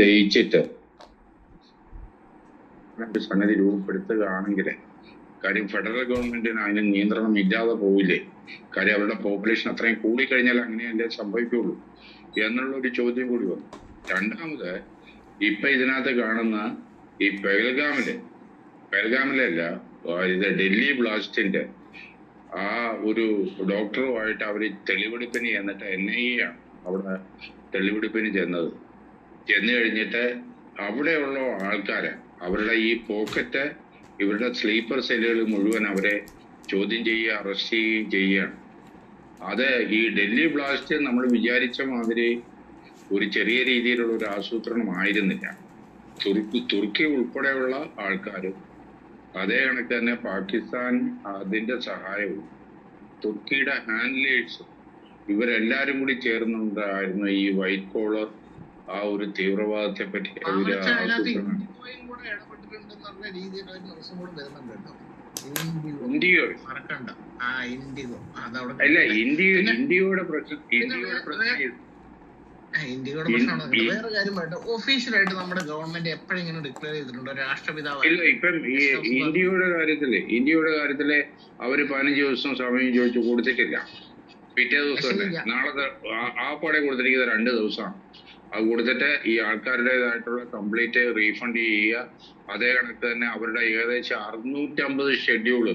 ലയിച്ചിട്ട്. ഒരു സംഗതി രൂപപ്പെടുത്തുകയാണെങ്കിൽ കാര്യം ഫെഡറൽ ഗവൺമെന്റിന് അതിന് നിയന്ത്രണം ഇല്ലാതെ പോവില്ലേ? കാര്യം അവരുടെ പോപ്പുലേഷൻ അത്രയും കൂടിക്കഴിഞ്ഞാൽ അങ്ങനെയല്ലേ സംഭവിക്കുള്ളൂ എന്നുള്ള ഒരു ചോദ്യം കൂടി വന്നു. രണ്ടാമത് ഇപ്പൊ ഇതിനകത്ത് കാണുന്ന ഈ പെഹൽഗാമിൽ പെഹൽഗാമിലല്ല ഇത് ഡൽഹി ബ്ലാസ്റ്റിന്റെ ആ ഒരു ഡോക്ടറുമായിട്ട് അവർ തെളിവെടുപ്പിന് ചെന്നിട്ട് എൻ ഐ എ ആണ് അവിടെ തെളിവെടുപ്പിന് ചെന്നത്. ചെന്ന് കഴിഞ്ഞിട്ട് അവിടെയുള്ള ആൾക്കാർ അവരുടെ ഈ പോക്കറ്റ് ഇവരുടെ സ്ലീപ്പർ സെല്ലുകൾ മുഴുവൻ അവരെ ചോദ്യം ചെയ്യുക അറസ്റ്റ് ചെയ്യുകയും ചെയ്യുകയാണ്. അത് ഈ ഡൽഹി ബ്ലാസ്റ്റ് നമ്മൾ വിചാരിച്ച മാതിരി ഒരു ചെറിയ രീതിയിലുള്ള ഒരു ആസൂത്രണം ആയിരുന്നില്ല. തുർക്കി തുർക്കി ഉൾപ്പെടെയുള്ള ആൾക്കാരും അതേ കണക്ക് തന്നെ പാകിസ്ഥാൻ അതിന്റെ സഹായവും തുർക്കിയുടെ ഹാൻഡ്ലേഴ്സും ഇവരെല്ലാരും കൂടി ചേർന്നുണ്ടായിരുന്നു ഈ വൈറ്റ് കോളർ ആ ഒരു തീവ്രവാദത്തെ പറ്റി ഇന്ത്യയും മറക്കണ്ട. ആ അതവിടെ അല്ല ഇന്ത്യ ഇന്ത്യയുടെ പ്രശ്നം ഇന്ത്യയുടെ പ്രശ്നം. ഇന്ത്യയുടെ പ്രശ്നമാണ്? വേറെ കാര്യം പറയട്ടെ. ഒഫീഷ്യലായിട്ട് നമ്മുടെ ഗവൺമെന്റ് എപ്പോഴും ഇങ്ങനെ ഡിക്ലെയർ ചെയ്തിട്ടുണ്ടോ. രാഷ്ട്രപിതാവ് ഇല്ല ഇപ്പം ഈ ഇന്ത്യയുടെ കാര്യത്തിൽ ഇന്ത്യയുടെ കാര്യത്തിൽ അവർ പതിനഞ്ച് ദിവസം സമയം ചോദിച്ചു കൊടുത്തിട്ടില്ല. പിറ്റേ ദിവസം അല്ലേ നാളത്തെ ആ- ആ പാടെ കൊടുത്തിരിക്കുന്നത് രണ്ട് ദിവസമാണ്. അത് കൊടുത്തിട്ട് ഈ ആൾക്കാരുടേതായിട്ടുള്ള കംപ്ലീറ്റ് റീഫണ്ട് ചെയ്യുക. അതേ കണക്ക് തന്നെ അവരുടെ ഏകദേശം അറുന്നൂറ്റമ്പത് ഷെഡ്യൂൾ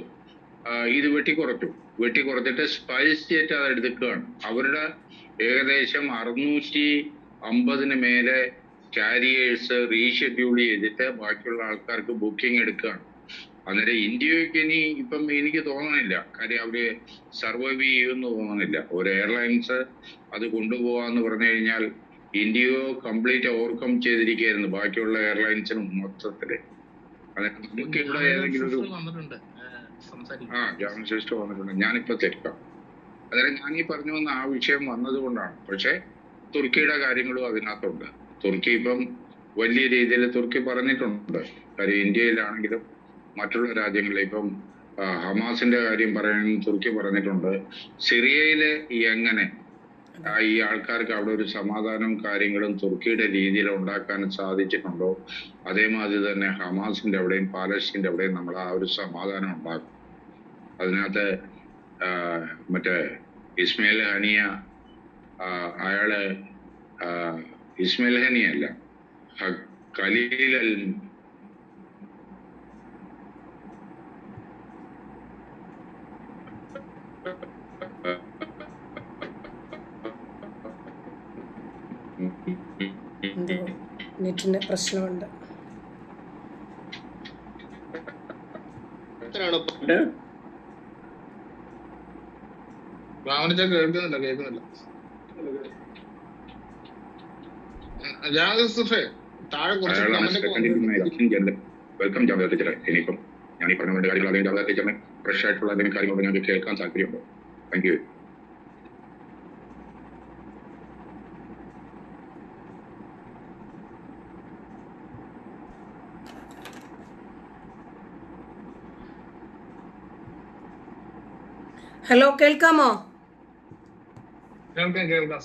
ഇത് വെട്ടിക്കുറച്ചു. വെട്ടിക്കുറച്ചിട്ട് സ്പൈസ് ജെറ്റ് അത് എടുക്കുകയാണ് അവരുടെ ഏകദേശം അറുന്നൂറ്റി അമ്പതിന് മേലെ കാരിയേഴ്സ് റീഷെഡ്യൂൾ ചെയ്തിട്ട് ബാക്കിയുള്ള ആൾക്കാർക്ക് ബുക്കിംഗ് എടുക്കുകയാണ്. അന്നേരം ഇന്ത്യയ്ക്ക് ഇനി ഇപ്പം എനിക്ക് തോന്നണില്ല. കാര്യം അവർ സർവൈവ് ചെയ്യുമെന്ന് തോന്നണില്ല. ഒരു എയർലൈൻസ് അത് കൊണ്ടുപോകാന്ന് പറഞ്ഞു കഴിഞ്ഞാൽ ഇന്ത്യയോ കംപ്ലീറ്റ് ഓവർകം ചെയ്തിരിക്കുകയായിരുന്നു. ബാക്കിയുള്ള എയർലൈൻസിനും മൊത്തത്തിൽ. അതായത് നമുക്ക് ഇവിടെ ഏതെങ്കിലും ഒരു വന്നിട്ടുണ്ട്. ആ, ഞാനിപ്പോ തിരക്കാം. അതായത് ഞാൻ ഈ പറഞ്ഞു വന്ന ആ വിഷയം വന്നതുകൊണ്ടാണ്. പക്ഷെ തുർക്കിയുടെ കാര്യങ്ങളും അതിനകത്തുണ്ട്. തുർക്കി ഇപ്പം വലിയ രീതിയിൽ തുർക്കി പറഞ്ഞിട്ടുണ്ട്. കാര്യം ഇന്ത്യയിലാണെങ്കിലും മറ്റുള്ള രാജ്യങ്ങളിൽ ഇപ്പം ഹമാസിന്റെ കാര്യം പറയാൻ തുർക്കി പറഞ്ഞിട്ടുണ്ട്. സിറിയയിൽ എങ്ങനെ ഈ ആൾക്കാർക്ക് അവിടെ ഒരു സമാധാനവും കാര്യങ്ങളും തുർക്കിയുടെ രീതിയിൽ ഉണ്ടാക്കാൻ സാധിച്ചിട്ടുണ്ടോ? അതേമാതിരി തന്നെ ഹമാസിന്റെ അവിടെയും പാലസ്തീന്റെ അവിടെയും നമ്മൾ ആ ഒരു സമാധാനം ഉണ്ടാക്കും. അതിനകത്ത് മറ്റേ ഇസ്മയിൽ ഹനിയ അയാൾ ഇസ്മയിൽ ഹനിയ അല്ല ഖലീൽ അൽ എന്തോ നെറ്റിന് പ്രശ്നമുണ്ട്. കേൾക്കുന്നില്ല. കേൾക്കുന്നില്ല വെൽക്കം ജാവേദ് ടീച്ചറെ. ഇനിയിപ്പം ഞാൻ ഈ പറഞ്ഞ കാര്യങ്ങൾ അല്ലെങ്കിൽ ജാവേദ് ടീച്ചറിന് ഫ്രഷ് ആയിട്ടുള്ള എന്തെങ്കിലും കാര്യങ്ങൾ ഞാൻ കേൾക്കാൻ താല്പര്യമുണ്ടോ? താങ്ക് യു ഹലോ കേൾക്കാമോ? കേൾക്കാം കേൾക്കാം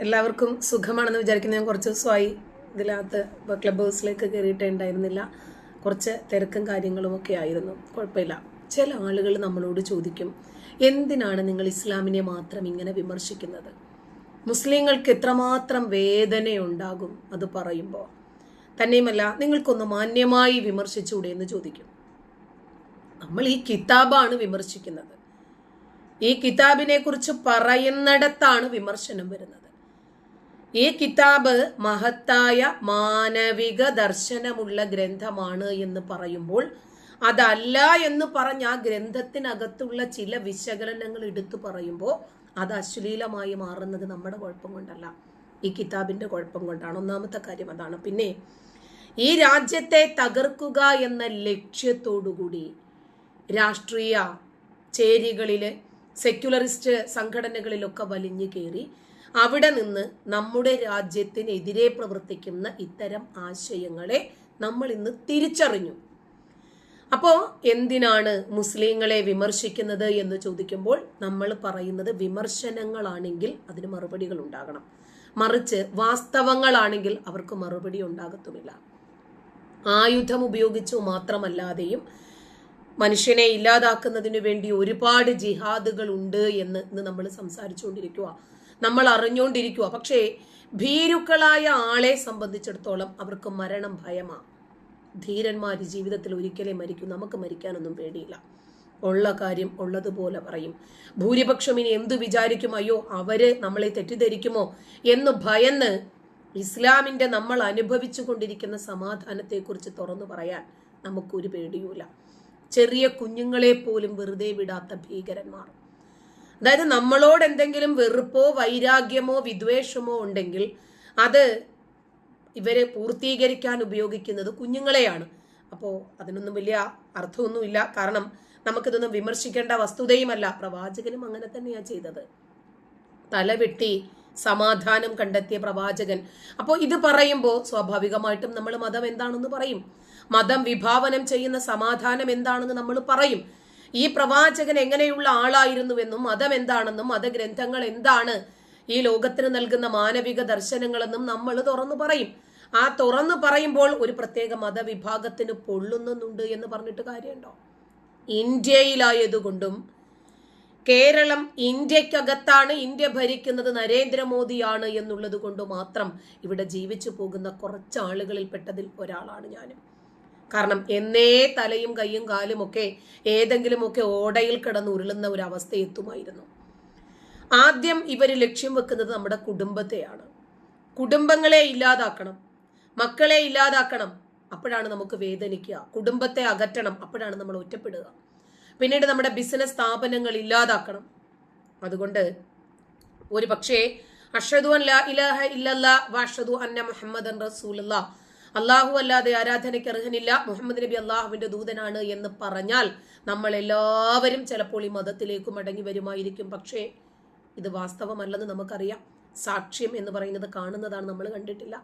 എല്ലാവർക്കും സുഖമാണെന്ന് വിചാരിക്കുന്നു. ഞാൻ കുറച്ച് ദിവസമായി ഇതിനകത്ത് ക്ലബ് ഹൗസിലേക്ക് കയറിയിട്ടേ ഉണ്ടായിരുന്നില്ല. കുറച്ച് തിരക്കും കാര്യങ്ങളും ഒക്കെ ആയിരുന്നു. കുഴപ്പമില്ല. ചില ആളുകൾ നമ്മളോട് ചോദിക്കും എന്തിനാണ് നിങ്ങൾ ഇസ്ലാമിനെ മാത്രം ഇങ്ങനെ വിമർശിക്കുന്നത്? മുസ്ലിങ്ങൾക്ക് എത്രമാത്രം വേദനയുണ്ടാകും അത് പറയുമ്പോൾ തന്നെയുമല്ല നിങ്ങൾക്കൊന്ന് മാന്യമായി വിമർശിച്ചൂടെ എന്ന് ചോദിക്കും. നമ്മൾ ഈ കിതാബാണ് വിമർശിക്കുന്നത്. ഈ കിതാബിനെ കുറിച്ച് പറയുന്നിടത്താണ് വിമർശനം വരുന്നത്. ഈ കിതാബ് മഹത്തായ മാനവിക ദർശനമുള്ള ഗ്രന്ഥമാണ് എന്ന് പറയുമ്പോൾ അതല്ല എന്ന് പറഞ്ഞ ആ ഗ്രന്ഥത്തിനകത്തുള്ള ചില വിശകലനങ്ങൾ എടുത്തു പറയുമ്പോൾ അത് അശ്ലീലമായി മാറുന്നത് നമ്മുടെ കുഴപ്പം കൊണ്ടല്ല. ഈ കിതാബിന്റെ കുഴപ്പം കൊണ്ടാണ്. ഒന്നാമത്തെ കാര്യം അതാണ്. പിന്നെ ഈ രാജ്യത്തെ തകർക്കുക എന്ന ലക്ഷ്യത്തോടുകൂടി രാഷ്ട്രീയ ചേരികളിലെ സെക്യുലറിസ്റ്റ് സംഘടനകളിലൊക്കെ വലിഞ്ഞു കയറി അവിടെ നിന്ന് നമ്മുടെ രാജ്യത്തിനെതിരെ പ്രവർത്തിക്കുന്ന ഇത്തരം ആശയങ്ങളെ നമ്മൾ ഇന്ന് തിരിച്ചറിഞ്ഞു. അപ്പോൾ എന്തിനാണ് മുസ്ലിങ്ങളെ വിമർശിക്കുന്നത് എന്ന് ചോദിക്കുമ്പോൾ നമ്മൾ പറയുന്നത് വിമർശനങ്ങളാണെങ്കിൽ അതിന് മറുപടികൾ ഉണ്ടാകണം. മറിച്ച് വാസ്തവങ്ങളാണെങ്കിൽ അവർക്ക് മറുപടി ഉണ്ടാകത്തുമില്ല. ആയുധം ഉപയോഗിച്ചു മാത്രമല്ലാതെയും മനുഷ്യനെ ഇല്ലാതാക്കുന്നതിന് വേണ്ടി ഒരുപാട് ജിഹാദുകൾ ഉണ്ട് എന്ന് ഇന്ന് നമ്മൾ സംസാരിച്ചുകൊണ്ടിരിക്കുക നമ്മൾ അറിഞ്ഞുകൊണ്ടിരിക്കുക പക്ഷേ ഭീരുക്കളായ ആളെ സംബന്ധിച്ചിടത്തോളം അവർക്ക് മരണം ഭയമാണ് ധീരന്മാർ ജീവിതത്തിൽ ഒരിക്കലേ മരിക്കും. നമുക്ക് മരിക്കാനൊന്നും പേടിയില്ല. ഉള്ള കാര്യം ഉള്ളതുപോലെ പറയും. ഭൂരിപക്ഷം ഇനി എന്തു വിചാരിക്കും? അയ്യോ അവർ നമ്മളെ തെറ്റിദ്ധരിക്കുമോ എന്ന് ഭയന്ന് ഇസ്ലാമിന്റെ നമ്മൾ അനുഭവിച്ചു കൊണ്ടിരിക്കുന്ന സമാധാനത്തെക്കുറിച്ച് തുറന്നു പറയാൻ നമുക്കൊരു പേടിയുമില്ല. ചെറിയ കുഞ്ഞുങ്ങളെ പോലും വെറുതെ വിടാത്ത ഭീകരന്മാർ. അതായത് നമ്മളോട് എന്തെങ്കിലും വെറുപ്പോ വൈരാഗ്യമോ വിദ്വേഷമോ ഉണ്ടെങ്കിൽ അത് ഇവരെ പൂർത്തീകരിക്കാൻ ഉപയോഗിക്കുന്നത് കുഞ്ഞുങ്ങളെയാണ്. അപ്പോൾ അതിനൊന്നും വലിയ അർത്ഥമൊന്നുമില്ല. കാരണം നമുക്കിതൊന്നും വിമർശിക്കേണ്ട വസ്തുതയുമല്ല. പ്രവാചകനും അങ്ങനെ തന്നെയാണ് ചെയ്തത്. തലവെട്ടി സമാധാനം കണ്ടെത്തിയ പ്രവാചകൻ. അപ്പോൾ ഇത് പറയുമ്പോൾ സ്വാഭാവികമായിട്ടും നമ്മൾ മതം എന്താണെന്ന് പറയും. മതം വിഭാവനം ചെയ്യുന്ന സമാധാനം എന്താണെന്ന് നമ്മൾ പറയും. ഈ പ്രവാചകൻ എങ്ങനെയുള്ള ആളായിരുന്നുവെന്നും മതം എന്താണെന്നും മതഗ്രന്ഥങ്ങൾ എന്താണ് ഈ ലോകത്തിന് നൽകുന്ന മാനവിക ദർശനങ്ങളെന്നും നമ്മൾ തുറന്നു പറയും. ആ തുറന്നു പറയുമ്പോൾ ഒരു പ്രത്യേക മതവിഭാഗത്തിന് പൊള്ളുന്നുണ്ട് എന്ന് പറഞ്ഞിട്ട് കാര്യമുണ്ടോ? ഇന്ത്യയിലായതുകൊണ്ടും കേരളം ഇന്ത്യക്കകത്താണ് ഇന്ത്യ ഭരിക്കുന്നത് നരേന്ദ്രമോദിയാണ് എന്നുള്ളത് കൊണ്ട് മാത്രം ഇവിടെ ജീവിച്ചു പോകുന്ന കുറച്ച് ആളുകളിൽപ്പെട്ടതിൽ ഒരാളാണ് ഞാനും. കാരണം എന്നേ തലയും കൈയും കാലും ഒക്കെ ഏതെങ്കിലുമൊക്കെ ഓടയിൽ കിടന്ന് ഉരുളുന്ന ഒരു അവസ്ഥ എത്തുമായിരുന്നു. ആദ്യം ഇവർ ലക്ഷ്യം വെക്കുന്നത് നമ്മുടെ കുടുംബത്തെയാണ്. കുടുംബങ്ങളെ ഇല്ലാതാക്കണം. മക്കളെ ഇല്ലാതാക്കണം. അപ്പോഴാണ് നമുക്ക് വേദനിക്കുക. കുടുംബത്തെ അകറ്റണം. അപ്പോഴാണ് നമ്മൾ ഒറ്റപ്പെടുക. പിന്നീട് നമ്മുടെ ബിസിനസ് സ്ഥാപനങ്ങൾ ഇല്ലാതാക്കണം. അതുകൊണ്ട് ഒരു പക്ഷേ അഷദു അൻ ഇലാഹ ഇല്ലല്ലാ വഅഷദു അന്ന മുഹമ്മദൻ റസൂലുള്ള അള്ളാഹു അല്ലാതെ ആരാധനയ്ക്ക് അർഹനില്ല. മുഹമ്മദ് നബി അള്ളാഹുവിന്റെ ദൂതനാണ് എന്ന് പറഞ്ഞാൽ നമ്മൾ എല്ലാവരും ചിലപ്പോൾ ഈ മതത്തിലേക്ക് മടങ്ങി വരുമായിരിക്കും. പക്ഷേ ഇത് വാസ്തവമല്ലെന്ന് നമുക്കറിയാം. സാക്ഷ്യം എന്ന് പറയുന്നത് കാണുന്നതാണ്. നമ്മൾ കണ്ടിട്ടില്ല.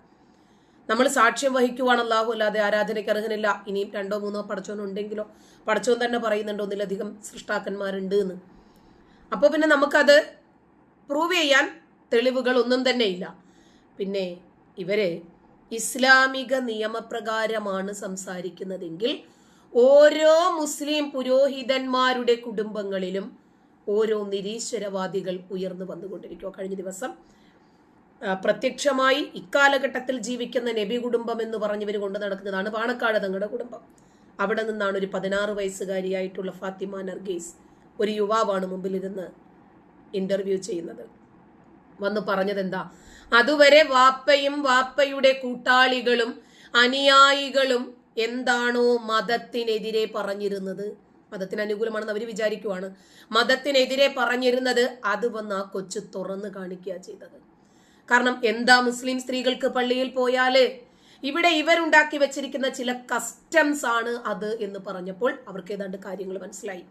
നമ്മൾ സാക്ഷ്യം വഹിക്കുവാണ് അള്ളാഹു അല്ലാതെ ആരാധനയ്ക്ക് അർഹനില്ല. ഇനിയും രണ്ടോ മൂന്നോ പടച്ചോനുണ്ടെങ്കിലോ പടച്ചോൻ തന്നെ പറയുന്നുണ്ട് ഒന്നിലധികം സൃഷ്ടാക്കന്മാരുണ്ട് എന്ന് അപ്പോൾ പിന്നെ നമുക്കത് പ്രൂവ് ചെയ്യാൻ തെളിവുകൾ ഒന്നും തന്നെ ഇല്ല. പിന്നെ ഇവർ ഇസ്ലാമിക നിയമപ്രകാരമാണ് സംസാരിക്കുന്നതെങ്കിൽ ഓരോ മുസ്ലിം പുരോഹിതന്മാരുടെ കുടുംബങ്ങളിലും ഓരോ നിരീശ്വരവാദികൾ ഉയർന്നു വന്നുകൊണ്ടിരിക്കുക. കഴിഞ്ഞ ദിവസം പ്രത്യക്ഷമായി ഇക്കാലഘട്ടത്തിൽ ജീവിക്കുന്ന നബി കുടുംബം എന്ന് പറഞ്ഞവർ കൊണ്ട് നടക്കുന്നതാണ് പാണക്കാട് തങ്ങളുടെ കുടുംബം. അവിടെ നിന്നാണ് ഒരു പതിനാറ് വയസ്സുകാരിയായിട്ടുള്ള ഫാത്തിമ നർഗീസ് ഒരു യുവാവാണ് മുമ്പിലിരുന്ന് ഇന്റർവ്യൂ ചെയ്യുന്നത്. വന്ന് പറഞ്ഞത് എന്താ അതുവരെ വാപ്പയും വാപ്പയുടെ കൂട്ടാളികളും അനുയായികളും എന്താണോ മതത്തിനെതിരെ പറഞ്ഞിരുന്നത്? മതത്തിന് അനുകൂലമാണെന്ന് അവർ വിചാരിക്കുവാണ്. മതത്തിനെതിരെ പറഞ്ഞിരുന്നത് അത് വന്ന് ആ കൊച്ചു തുറന്നു കാണിക്കുക ചെയ്തത്. കാരണം എന്താ മുസ്ലിം സ്ത്രീകൾക്ക് പള്ളിയിൽ പോയാൽ? ഇവിടെ ഇവരുണ്ടാക്കി വെച്ചിരിക്കുന്ന ചില കസ്റ്റംസ് ആണ് അത് എന്ന് പറഞ്ഞപ്പോൾ അവർക്ക് ഏതാണ്ട് കാര്യങ്ങൾ മനസ്സിലായി.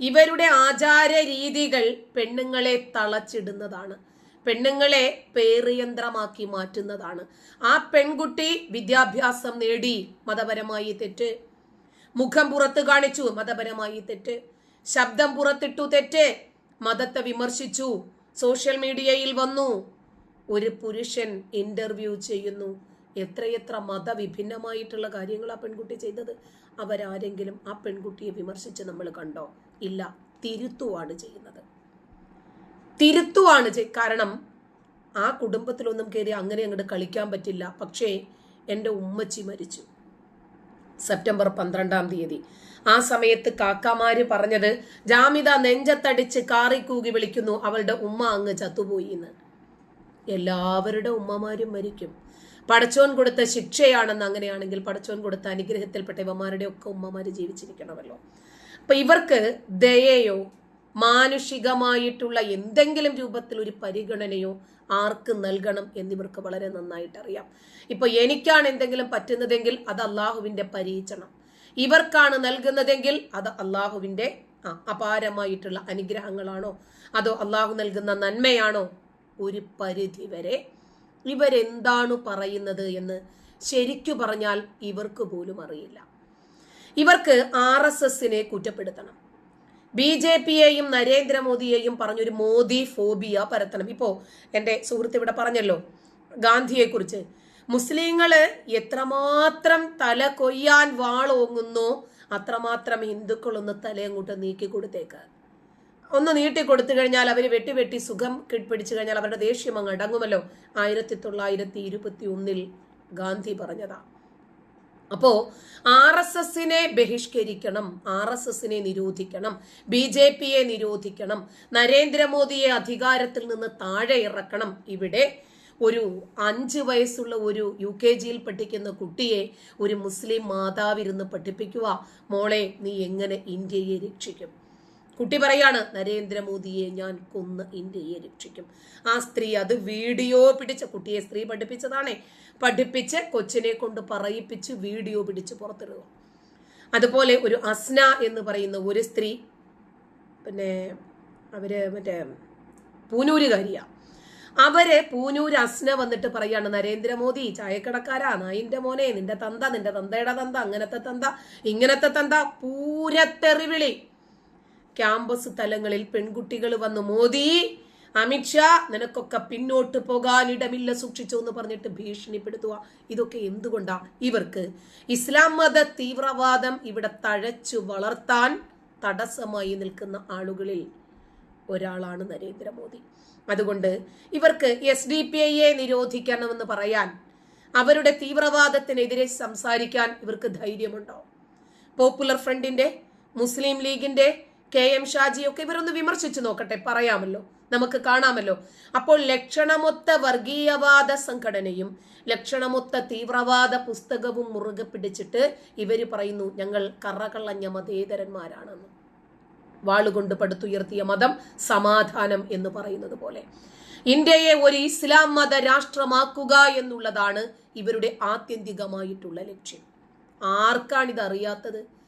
ഇവരുടെ ആചാര രീതികൾ പെണ്ണുങ്ങളെ തളച്ചിടുന്നതാണ്. പെണ്ണുങ്ങളെ പേറിയന്ത്രമാക്കി മാറ്റുന്നതാണ്. ആ പെൺകുട്ടി വിദ്യാഭ്യാസം നേടി. മതപരമായി തെറ്റ്. മുഖം പുറത്ത് കാണിച്ചു. മതപരമായി തെറ്റ്. ശബ്ദം പുറത്തിട്ടു തെറ്റ്. മതത്തെ വിമർശിച്ചു. സോഷ്യൽ മീഡിയയിൽ വന്നു. ഒരു പുരുഷൻ ഇന്റർവ്യൂ ചെയ്യുന്നു. എത്രയെത്ര മതവിഭിന്നമായിട്ടുള്ള കാര്യങ്ങൾ ആ പെൺകുട്ടി ചെയ്തത്. അവരാരെങ്കിലും ആ പെൺകുട്ടിയെ വിമർശിച്ച് നമ്മൾ കണ്ടോ? ഇല്ല. തിരുത്തുവാണ് ചെയ്യുന്നത്. തിരുത്തുവാണ് കാരണം ആ കുടുംബത്തിലൊന്നും കയറി അങ്ങനെ അങ്ങോട്ട് കളിക്കാൻ പറ്റില്ല. പക്ഷേ എന്റെ ഉമ്മച്ചി മരിച്ചു. സെപ്റ്റംബർ പന്ത്രണ്ടാം തീയതി. ആ സമയത്ത് കാക്കാമാര് പറഞ്ഞത് ജാമിത നെഞ്ചത്തടിച്ച് കാറിക്കൂകി വിളിക്കുന്നു. അവളുടെ ഉമ്മ അങ്ങ് ചത്തുപോയി എന്ന്. എല്ലാവരുടെ ഉമ്മമാരും മരിക്കും. പടച്ചോൻ കൊടുത്ത ശിക്ഷയാണെന്ന് അങ്ങനെയാണെങ്കിൽ പടച്ചോൻ കൊടുത്ത അനുഗ്രഹത്തിൽപ്പെട്ട ഇവന്മാരുടെ ഒക്കെ ഉമ്മമാര് ജീവിച്ചിരിക്കണമല്ലോ. അപ്പൊ ഇവർക്ക് ദയയോ മാനുഷികമായിട്ടുള്ള എന്തെങ്കിലും രൂപത്തിൽ ഒരു പരിഗണനയോ ആർക്ക് നൽകണം എന്നിവർക്ക് വളരെ നന്നായിട്ട് അറിയാം ഇപ്പൊ എനിക്കാണ് എന്തെങ്കിലും പറ്റുന്നതെങ്കിൽ അത് അള്ളാഹുവിന്റെ പരീക്ഷണം. ഇവർക്കാണ് നൽകുന്നതെങ്കിൽ അത് അള്ളാഹുവിന്റെ അപാരമായിട്ടുള്ള അനുഗ്രഹങ്ങളാണോ? അതോ അള്ളാഹു നൽകുന്ന നന്മയാണോ? ഒരു പരിധി വരെ ഇവരെന്താണ് പറയുന്നത് എന്ന് ശരിക്കു പറഞ്ഞാൽ ഇവർക്ക് പോലും അറിയില്ല. ഇവർക്ക് ആർ എസ് എസിനെ കുറ്റപ്പെടുത്തണം. ബി ജെ പിയെയും നരേന്ദ്രമോദിയെയും പറഞ്ഞൊരു മോദി ഫോബിയ പരത്തണം. ഇപ്പോ എന്റെ സുഹൃത്ത് ഇവിടെ പറഞ്ഞല്ലോ ഗാന്ധിയെ കുറിച്ച് മുസ്ലിങ്ങൾ എത്രമാത്രം തല കൊയ്യാൻ വാളോങ്ങുന്നു അത്രമാത്രം ഹിന്ദുക്കളൊന്ന് തലയങ്ങോട്ട് നീക്കി കൊടുത്തേക്ക്. ഒന്ന് നീട്ടി കൊടുത്തു കഴിഞ്ഞാൽ അവർ വെട്ടി വെട്ടി സുഖം പിടിച്ചു കഴിഞ്ഞാൽ അവരുടെ ദേഷ്യം അങ്ങ് അടങ്ങുമല്ലോ. ആയിരത്തി തൊള്ളായിരത്തി ഇരുപത്തി ഒന്നിൽ ഗാന്ധി പറഞ്ഞതാ. അപ്പോ ആർ എസ് എസിനെ ബഹിഷ്കരിക്കണം ആർ എസ് എസിനെ നിരോധിക്കണം ബി ജെ പിയെ നിരോധിക്കണം നരേന്ദ്രമോദിയെ അധികാരത്തിൽ നിന്ന് താഴെ ഇറക്കണം. ഇവിടെ ഒരു അഞ്ച് വയസ്സുള്ള ഒരു യു കെ ജിയിൽ പഠിക്കുന്ന കുട്ടിയെ ഒരു മുസ്ലിം മാതാവിരുന്ന് പഠിപ്പിക്കുക. മോളെ നീ എങ്ങനെ ഇന്ത്യയെ രക്ഷിക്കും? കുട്ടി പറയാണ് നരേന്ദ്രമോദിയെ ഞാൻ കൊന്ന് ഇന്ത്യയെ രക്ഷിക്കും. ആ സ്ത്രീ അത് വീഡിയോ പിടിച്ച് കുട്ടിയെ സ്ത്രീ പഠിപ്പിച്ചതാണേ. പഠിപ്പിച്ച് കൊച്ചിനെ കൊണ്ട് പറയിപ്പിച്ച് വീഡിയോ പിടിച്ച് പുറത്തിടുക. അതുപോലെ ഒരു അസ്ന എന്ന് പറയുന്ന ഒരു സ്ത്രീ പിന്നെ അവർ മറ്റേ പൂനൂരുകാരിയ. അവർ പൂനൂർ അസ്ന വന്നിട്ട് പറയാണ് നരേന്ദ്രമോദി ചായക്കടക്കാരാ നായിന്റെ മോനെ നിന്റെ തന്ത നിന്റെ തന്തയുടെ തന്ത അങ്ങനത്തെ തന്ത ഇങ്ങനത്തെ തന്ത പൂരത്തെറിവിളി. ക്യാമ്പസ് തലങ്ങളിൽ പെൺകുട്ടികൾ വന്ന് മോദി അമിത്ഷാ നിനക്കൊക്കെ പിന്നോട്ട് പോകാൻ ഇടമില്ല സൂക്ഷിച്ചു എന്ന് പറഞ്ഞിട്ട് ഭീഷണിപ്പെടുത്തുക. ഇതൊക്കെ എന്തുകൊണ്ടാ? ഇവർക്ക് ഇസ്ലാം മത തീവ്രവാദം ഇവിടെ തഴച്ചു വളർത്താൻ തടസ്സമായി നിൽക്കുന്ന ആളുകളിൽ ഒരാളാണ് നരേന്ദ്രമോദി. അതുകൊണ്ട് ഇവർക്ക് എസ് ഡി പി ഐയെ നിരോധിക്കണമെന്ന് പറയാൻ അവരുടെ തീവ്രവാദത്തിനെതിരെ സംസാരിക്കാൻ ഇവർക്ക് ധൈര്യമുണ്ടോ? പോപ്പുലർ ഫ്രണ്ടിന്റെ മുസ്ലിം ലീഗിന്റെ കെ എം ഷാജിയൊക്കെ ഇവരൊന്ന് വിമർശിച്ചു നോക്കട്ടെ പറയാമല്ലോ. നമുക്ക് കാണാമല്ലോ. അപ്പോൾ ലക്ഷണമൊത്ത വർഗീയവാദ സംഘടനയും ലക്ഷണമൊത്ത തീവ്രവാദ പുസ്തകവും മുറുകെ പിടിച്ചിട്ട് ഇവർ പറയുന്നു ഞങ്ങൾ കറകളഞ്ഞ മതേതരന്മാരാണെന്ന്. വാളുകൊണ്ട് പടുത്തുയർത്തിയ മതം സമാധാനം എന്ന് പറയുന്നത് പോലെ. ഇന്ത്യയെ ഒരു ഇസ്ലാം മത രാഷ്ട്രമാക്കുക എന്നുള്ളതാണ് ഇവരുടെ ആത്യന്തികമായിട്ടുള്ള ലക്ഷ്യം. ആർക്കാണിത് അറിയാത്തത്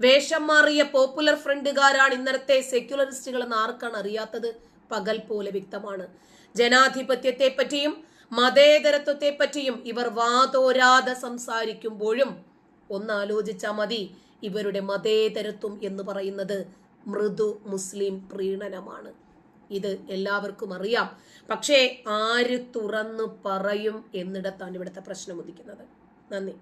വേഷം മാറിയ പോപ്പുലർ ഫ്രണ്ടുകാരാണ് ഇന്നലത്തെ സെക്യുലറിസ്റ്റുകൾ എന്ന് ആർക്കാണ് അറിയാത്തത്? പകൽ പോലെ വ്യക്തമാണ്. ജനാധിപത്യത്തെ പറ്റിയും മതേതരത്വത്തെ പറ്റിയും ഇവർ വാതോരാതെ സംസാരിക്കുമ്പോഴും ഒന്ന് ആലോചിച്ചാൽ മതി ഇവരുടെ മതേതരത്വം എന്ന് പറയുന്നത് മൃദു മുസ്ലിം പ്രീണനമാണ്. ഇത് എല്ലാവർക്കും അറിയാം. പക്ഷേ ആര് തുറന്നു പറയും എന്നിടത്താണ് ഇവിടുത്തെ പ്രശ്നം ഉദിക്കുന്നത്. നന്ദി.